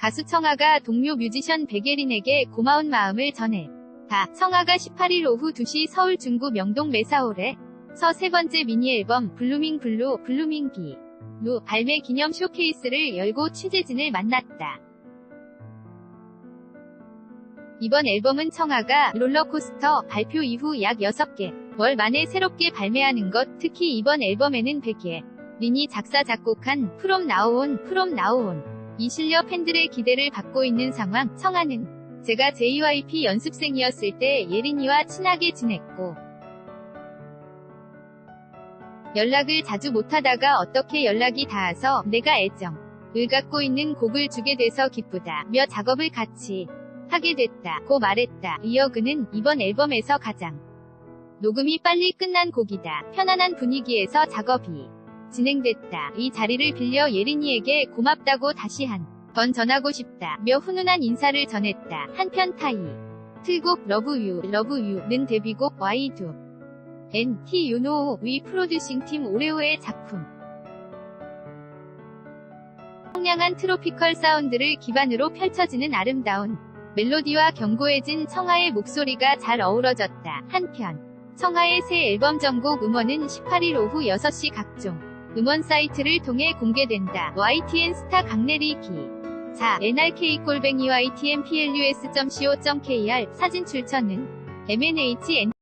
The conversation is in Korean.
가수 청아가 동료 뮤지션 백예린에게 고마운 마음을 전해. 다 청아가 18일 오후 2시 서울 중구 명동 메사홀에 서 세 번째 미니 앨범 블루밍 블루 블루밍 비 루 발매 기념 쇼케이스를 열고 취재진을 만났다. 이번 앨범은 청아가 롤러코스터 발표 이후 약 6개 월 만에 새롭게 발매하는 것 특히 이번 앨범에는 백예 린이 작사 작곡한 프롬 나오온 프롬 나오온 이 실력 팬들의 기대를 받고 있는 상황 청아는 제가 JYP 연습생이었을 때 예린이와 친하게 지냈고 연락을 자주 못하다가 어떻게 연락이 닿아서 내가 애정을 갖고 있는 곡을 주게 돼서 기쁘다 며 작업을 같이 하게 됐다 고 말했다. 이어 그는 이번 앨범에서 가장 녹음이 빨리 끝난 곡이다. 편안한 분위기에서 작업이 진행됐다. 이 자리를 빌려 예린이에게 고맙다고 다시 한 번 전하고 싶다. 며 훈훈한 인사를 전했다. 한편 타이 틀곡 러브 유 러브 유는 데뷔곡 와이두 NT 유노 위 프로듀싱 팀 오레오의 작품 청량한 트로피컬 사운드를 기반으로 펼쳐지는 아름다운 멜로디와 견고해진 청하의 목소리가 잘 어우러졌다. 한편 청하의 새 앨범 전곡 음원은 18일 오후 6시 각종 음원 사이트를 통해 공개된다. YTN 스타 강내리 기. 자, nrk-ytnplus.co.kr 사진 출처는 MNH